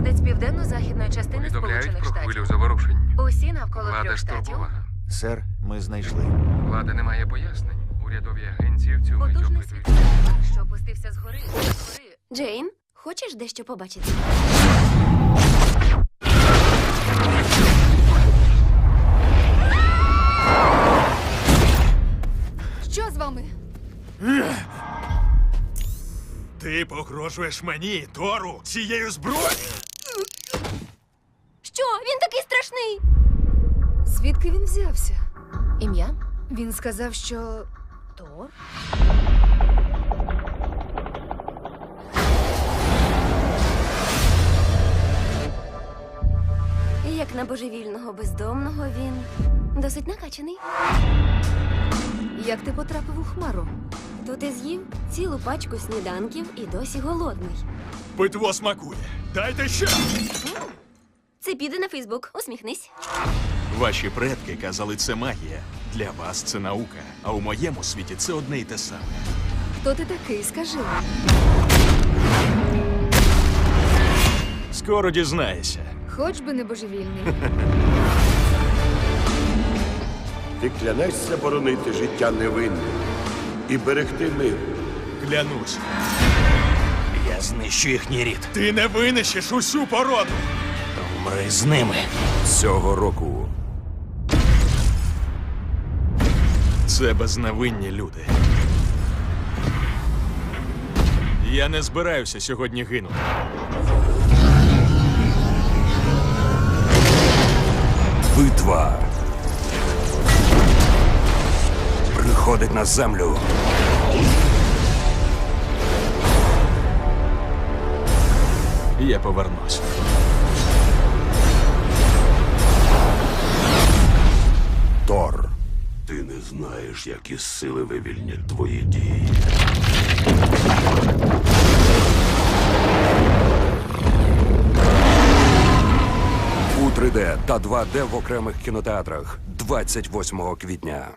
походить з південно-західної частини Повідомляють Сполучених про хвилю Штатів. заворушень. Усі навколо Влада трьох штатів. Сер, ми знайшли. Влада не має пояснень. Урядові агенції в цю мить Потужний опитують. світловий удар, що опустився згори. згори. Джейн, хочеш дещо побачити? Що з вами? Ти погрожуєш мені, Тору, цією зброєю? Що? Він такий страшний. Звідки він взявся? Ім'я? Він сказав, що. Тор. Як на божевільного бездомного, він досить накачаний. Як ти потрапив у хмару? Тут і з'їв цілу пачку сніданків і досі голодний. Питво смакує. Дайте ще. Це піде на Фейсбук. Усміхнись. Ваші предки казали, це магія. Для вас це наука. А у моєму світі це одне й те саме. Хто ти такий? Скажи. Скоро дізнаєшся. Хоч би не божевільний. Ти клянешся боронити життя невинних і берегти мир. Клянусь, Я знищу їхній рід. ти не винищиш усю породу. Вмри з ними. Цього року Це безневинні люди. Я не збираюся сьогодні гинути. битва приходить на землю. Я повернусь. Ти не знаєш, які сили вивільнять твої дії. У 3D та 2D в окремих кінотеатрах 28 квітня.